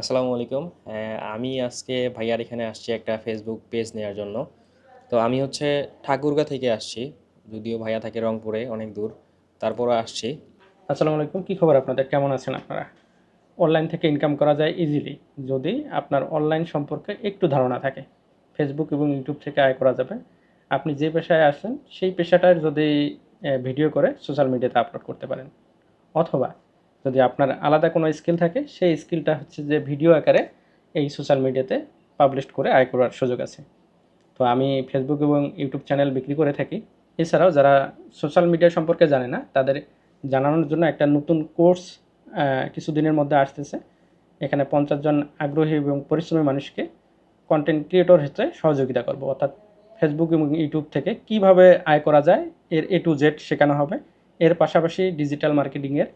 আসসালামু আলাইকুম। আমি আজকে ভাইয়ার এখানে আসছি একটা ফেসবুক পেজ নেওয়ার জন্য। তো আমি হচ্ছে ঠাকুরগা থেকে আসছি, যদিও ভাইয়া থাকে রংপুরে, অনেক দূর। তারপরও আসছি। আসসালামু আলাইকুম, কী খবর আপনাদের? কেমন আছেন আপনারা? অনলাইন থেকে ইনকাম করা যায় ইজিলি যদি আপনার অনলাইন সম্পর্কে একটু ধারণা থাকে। ফেসবুক এবং ইউটিউব থেকে আয় করা যাবে। আপনি যে পেশায় আসেন, সেই পেশাটার যদি ভিডিও করে সোশ্যাল মিডিয়াতে আপলোড করতে পারেন। অথবা যদি আপনার আলাদা কোনো স্কিল থাকে, সেই স্কিলটা হচ্ছে যে ভিডিও আকারে এই সোশ্যাল মিডিয়াতে পাবলিশ করে আয় করার সুযোগ আছে। তো আমি ফেসবুক এবং ইউটিউব চ্যানেল বিক্রি করে থাকি। এছাড়াও যারা সোশ্যাল মিডিয়া সম্পর্কে জানে না, তাদের জানানোর জন্য একটা নতুন কোর্স কিছুদিনের মধ্যে আসতেছে। এখানে পঞ্চাশ জন আগ্রহী এবং পরিশ্রমী মানুষকে কন্টেন্ট ক্রিয়েটর হিসেবে সহযোগিতা করব। অর্থাৎ ফেসবুক এবং ইউটিউব থেকে কীভাবে আয় করা যায়, এর এ টু জেড শেখানো হবে। এর পাশাপাশি ডিজিটাল মার্কেটিংয়ের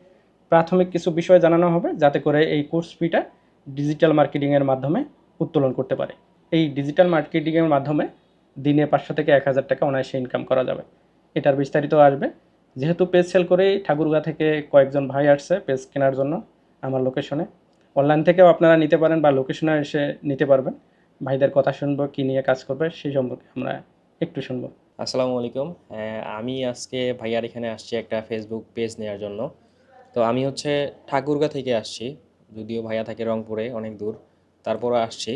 প্রাথমিক কিছু বিষয় জানানো হবে যাতে করে এই কোর্স ফিটা ডিজিটাল মার্কেটিংয়ের মাধ্যমে উত্তোলন করতে পারে। এই ডিজিটাল মার্কেটিংয়ের মাধ্যমে দিনে পাঁচশো থেকে এক হাজার টাকা অনায়াসে ইনকাম করা যাবে। এটার বিস্তারিত আসবে। যেহেতু পেজ সেল করেই ঠাকুরগা থেকে কয়েকজন ভাই আসছে পেজ কেনার জন্য আমার লোকেশনে অনলাইন থেকেও আপনারা নিতে পারেন বা লোকেশনে এসে নিতে পারবেন। ভাইদের কথা শুনব, কী নিয়ে কাজ করবে সেই সম্পর্কে আমরা একটু শুনব। আসসালামু আলাইকুম। আমি আজকে ভাইয়ার এখানে আসছি একটা ফেসবুক পেজ নেওয়ার জন্য। তো আমি হচ্ছে ঠাকুরগা থেকে আসছি, যদিও ভাইয়া থাকে রংপুরে, অনেক দূর। তারপরও আসছি।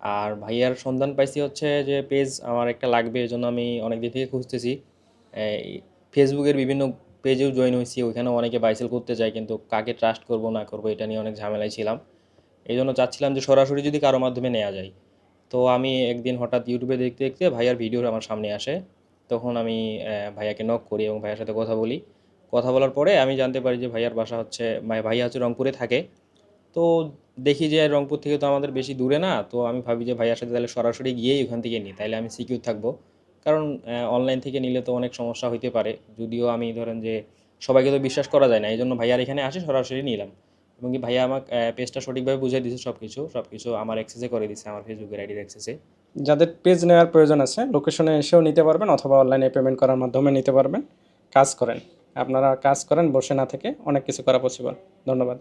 আর ভাইয়ার সন্ধান পাইছি হচ্ছে যে পেজ আমার একটা লাগবে এই জন্য আমি অনেক দিন থেকে খুঁজতেছি। ফেসবুকের বিভিন্ন পেজেও জয়েন হয়েছি, ওইখানেও অনেকে বাইসেল করতে চায় কিন্তু কাকে ট্রাস্ট করব, না করব, এটা নিয়ে অনেক ঝামেলায় ছিলাম। এই জন্য চাচ্ছিলাম যে, সরাসরি যদি কারও মাধ্যমে নেওয়া যায়। তো আমি একদিন হঠাৎ ইউটিউবে দেখতে দেখতে ভাইয়ার ভিডিও আমার সামনে আসে। তখন আমি ভাইয়াকে নক করি এবং ভাইয়ার সাথে কথা বলি। কথা বলার পরে আমি জানতে পারি যে ভাইয়ার বাসা হচ্ছে ভাই- ভাইয়া হচ্ছে রংপুরে থাকে। তো দেখি যে রংপুর থেকে তো আমাদের বেশি দূরে না, তো আমি ভাবি যে ভাইয়ার সাথে তাহলে সরাসরি গিয়েই ওখান থেকে নিই তাহলে আমি সিকিউর থাকব। কারণ অনলাইন থেকে নিলে তো অনেক সমস্যা হইতে পারে, যদিও আমি ধরেন যে সবাইকে তো বিশ্বাস করা যায় না এই জন্য ভাইয়ার এখানে আসে সরাসরি নিলাম। এবং কি ভাইয়া আমাকে পেজটা সঠিকভাবে বুঝিয়ে দিয়েছে সব কিছু সব কিছু আমার অ্যাক্সেসে করে দিচ্ছে আমার ফেসবুকের আইডির অ্যাক্সেসে যাদের পেজ নেওয়ার প্রয়োজন আছে লোকেশনে এসেও নিতে পারবেন, অথবা অনলাইনে পেমেন্ট করার মাধ্যমে নিতে পারবেন, কাজ করেন। আপনারা কাজ করেন বসে না থেকে অনেক কিছু করা পসিবল ধন্যবাদ।